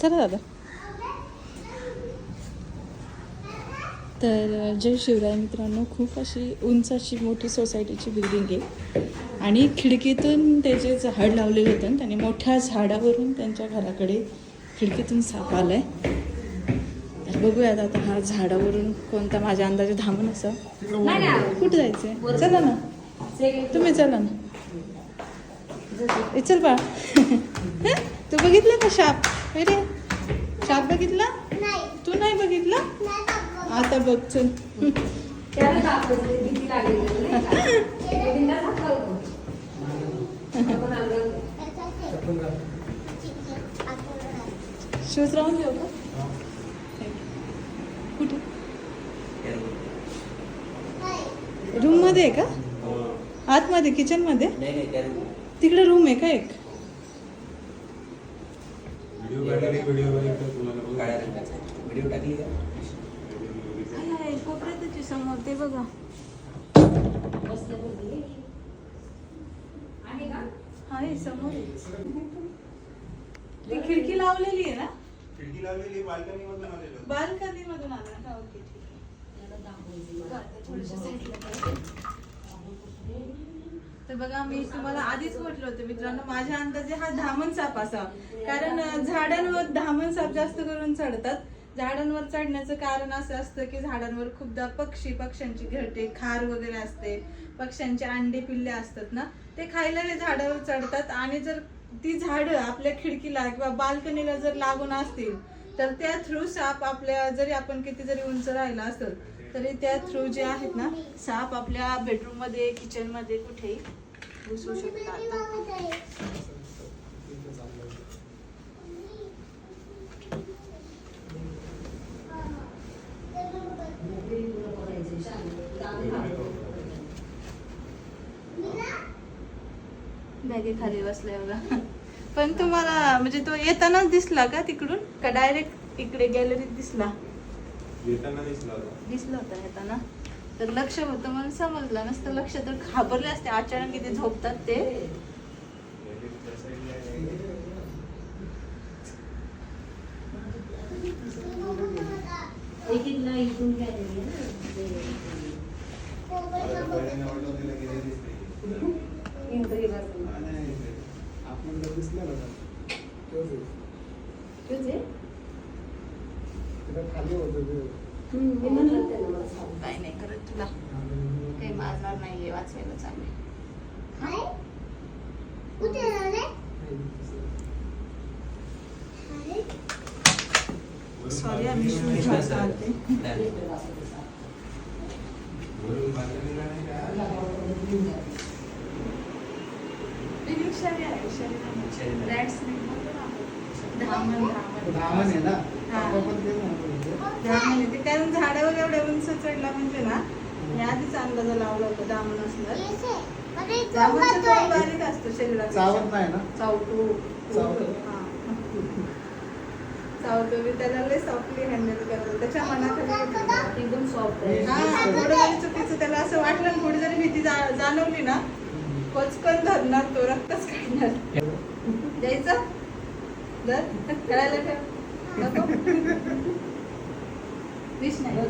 चला दादा तर जय शिवराय मित्रांनो खूप अशी उंच अशी मोठी सोसायटीची बिल्डिंग आहे. आणि खिडकीतून त्याचे झाड लावलेलं होतं त्यांनी मोठ्या झाडावरून त्यांच्या घराकडे खिडकीतून साप आलाय. तर बघूयात आता हा झाडावरून कोणता माझ्या अंदाजे धामण असं. कुठं जायचंय? चला ना. तुम्ही चला ना. चल बा. तू बघितलं का शाप? अरे शाप बघितला? तू नाही बघितला? आता बघ चल. शूज राहून देऊ का? कुठे? रूममध्ये आहे का? आतमध्ये किचनमध्ये? तिकडे रूम आहे का एक व्हिडिओ काढलेली व्हिडिओ बघितलं तुम्हाला काळ्या रंगाचा व्हिडिओ टाकली का? कोपऱ्यात समोर ते बघा. आहे का? हा हे समोर ती खिडकी लावलेली आहे ना? खिडकी लावलेली बाल्कनी मधून आलेलो. बाल्कनी मधून आला ओके ठीक आहे. थोडंसं side ला करू. तर बघा मी तुम्हाला आधीच म्हटलं होतं मित्रांनो माझ्या अंदाजे हा धामण साप असा. कारण झाडांवर धामण साप जास्त करून चढतात. झाडांवर चढण्याचं कारण असं असतं की झाडांवर खूपदा पक्षी पक्ष्यांची घरटे खार वगैरे असते. पक्ष्यांचे अंडे पिल्ले असतात ना ते खायला हे झाडावर चढतात. आणि जर ती झाडं आपल्या खिडकीला किंवा बाल्कनीला जर लागून असतील तर त्या थ्रू साप आपल्या जरी आपण किती जरी उंच राहिला असेल तरी त्या थ्रू जे आहेत ना साप आपल्या बेडरूममध्ये किचनमध्ये कुठेही घुसू शकतात. बॅगे खाली बसलाय बघा. पण तुम्हाला म्हणजे तो येतानाच दिसला का तिकडून? का डायरेक्ट इकडे गॅलरीत दिसला? दिसला होता. येताना. तर लक्ष होतं म्हणून समजलं नसतं. लक्ष तर घाबरले असते. अचानक किती झोपतात ते. हा. आपण जर दिसला ना तोच आहे. तुझे? तिला खाली होतं ते. हम्म, मी म्हणलं होतं ना मला सांग. काय नाही करत तुला काही मारणार नाहीये वाचवायला चांगले सॉरी आम्ही का? शरीर आहे ना? म्हणजे. आहे. ते कारण झाडावर एवढ्या उंच चढला म्हणजे ना मी आधीच अंदाज लावला होता दामन असणार तोंड बारीक असतं शरीरात. चावत नाही ना? चावतो. चावतो. हा. चावतो. मी त्याला लय सॉफ्टली हँडल करतो. त्याच्या मनाखाली एकदम सॉफ्ट आहे. हा थोडं जरी चुकीचं. त्याला असं वाटलं ना थोडी जरी भीती जाणवली ना पचकन धरणार तो रक्तच काढणार. द्यायचं?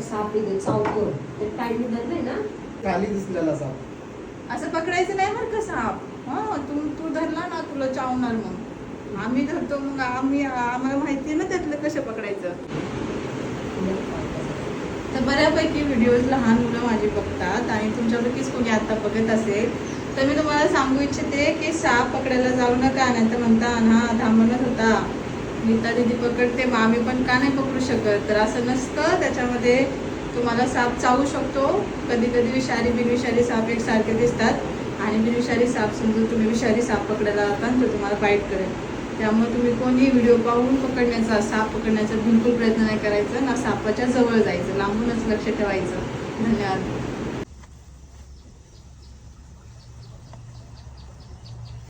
साप इथे चावतो ते टाईम धरलंय ना खाली दिसलेला साप असं पकडायचं नाही बरं का साप हा तू तू धरला ना तुला चावणार मग आम्ही धरतो मग आम्ही आम्हाला माहिती आहे ना त्यातलं कसं पकडायचं तर बऱ्यापैकी व्हिडिओज लहान मुलं माझी बघतात आणि तुमच्यापैकीच कोणी आता बघत असेल तर मी तुम्हाला सांगू इच्छिते की साप पकडायला जाऊ नका नाही तर म्हणता हा थांबणच होता. नीता दिदी पकडते मग आम्ही पण का नाही पकडू शकत? तर असं नसतं. त्याच्यामध्ये तुम्हाला साप चावू शकतो. कधी कधी विषारी बिनविषारी साप एकसारखे दिसतात. आणि बिनविषारी साप समजून तुम्ही विषारी साप पकडायला जाता तर तुम्हाला बाईट करेल. त्यामुळे तुम्ही कोणी व्हिडिओ पाहून पकडण्याचा साप पकडण्याचा बिलकुल प्रयत्न नाही करायचा. ना सापाच्या जवळ जायचं. लांबूनच लक्ष ठेवायचं. धन्यवाद.